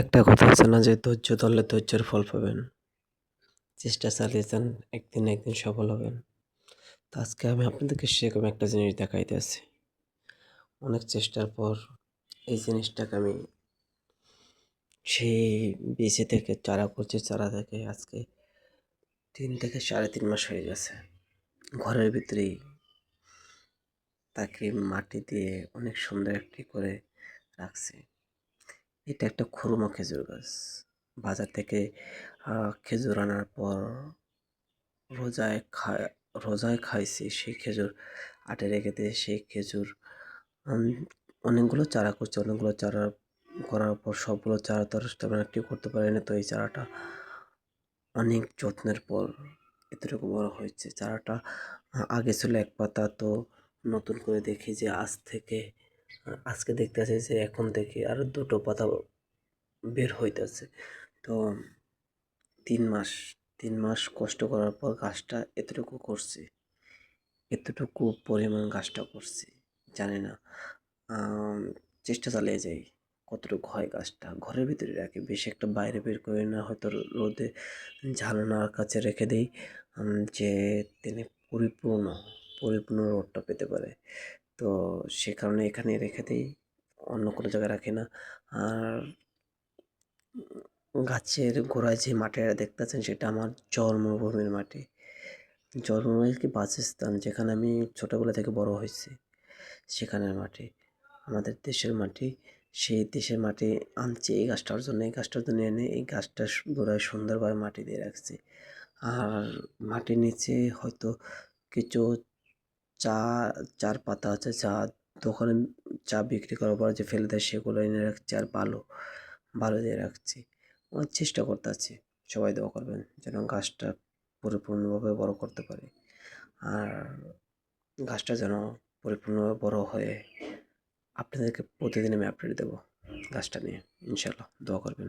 একটা কথা আছে না যে ধৈর্য ধরলে ধৈর্যের ফল পাবেন। চেষ্টা চালিয়ে যান, একদিন একদিন সফল হবেন। তো আজকে আমি আপনাদেরকে সেরকম একটা জিনিস দেখাইতে আছি অনেক চেষ্টার পর এই জিনিসটাকে আমি সেই বেঁচে থেকে চারা করছি, চারা থেকে আজকে তিন থেকে সাড়ে তিন মাস হয়ে গেছে। ঘরের ভিতরেই তাকে মাটি দিয়ে অনেক সুন্দর একটি করে রাখছি। এটা একটা খুরমা খেজুর গাছ। বাজার থেকে খেজুর আনার পর রোজায় খা রোজায় খাইছি সেই খেজুর আটে রেখে দিয়ে সেই খেজুর অনেকগুলো চারা করছে। অনেকগুলো চারা করার পর সবগুলো চারা তো তেমন একটি করতে পারিনি তো এই চারাটা অনেক যত্নের পর এতটুকু বড় হয়েছে। চারাটা আগে ছিল এক পাতা। তো নতুন করে দেখি যে আজ থেকে আজকে দেখতে আছে যে এখন থেকে আরও দুটো পাতা বের হইতেছে। তো তিন মাস তিন মাস কষ্ট করার পর গাছটা এতটুকু করছি, এতটুকু পরিমাণ গাছটা করছি, জানি না। চেষ্টা চালিয়ে যাই কতটুকু হয় গাছটা। ঘরের ভিতরে রাখি, বেশি একটা বাইরে বের করে না, হয়তো রোদে ঝালনার কাছে রেখে দিই। যে তিনি পরিপূর্ণ পরিপূর্ণ রোদটা পেতে পারে। তো সে কারণে এখানে রেখে দিই, অন্য কোনো জায়গায় রাখি না। আর গাছের গোড়ায় যে মাটিটা দেখতেছেন সেটা আমার জন্মভূমির মাটি। জন্মভূমির কি বাসস্থান, যেখানে আমি ছোটোবেলা থেকে বড় হয়েছি, সেখানের মাটি। আমাদের দেশের মাটি, সেই দেশের মাটি আনছি এই গাছটার জন্য, এই গাছটার জন্য এনে এই গাছটার গোড়ায় সুন্দরভাবে মাটি দিয়ে রাখছি। আর মাটির নিচে হয়তো কিছু চা, চার পাতা আছে, চা দোকানে চা বিক্রি করার পর যে ফেলে দেয় সেগুলো এনে রাখছি আর বালু বালু দিয়ে রাখছি। চেষ্টা করতে আছি, সবাই দোয়া করবেন যেন গাছটা পরিপূর্ণভাবে বড় করতে পারি। আর গাছটা যেন পরিপূর্ণভাবে বড় হয়ে আপনাদেরকে প্রতিদিন আমি আপডেট দেবো গাছটা নিয়ে ইনশাল্লাহ দোয়া করবেন।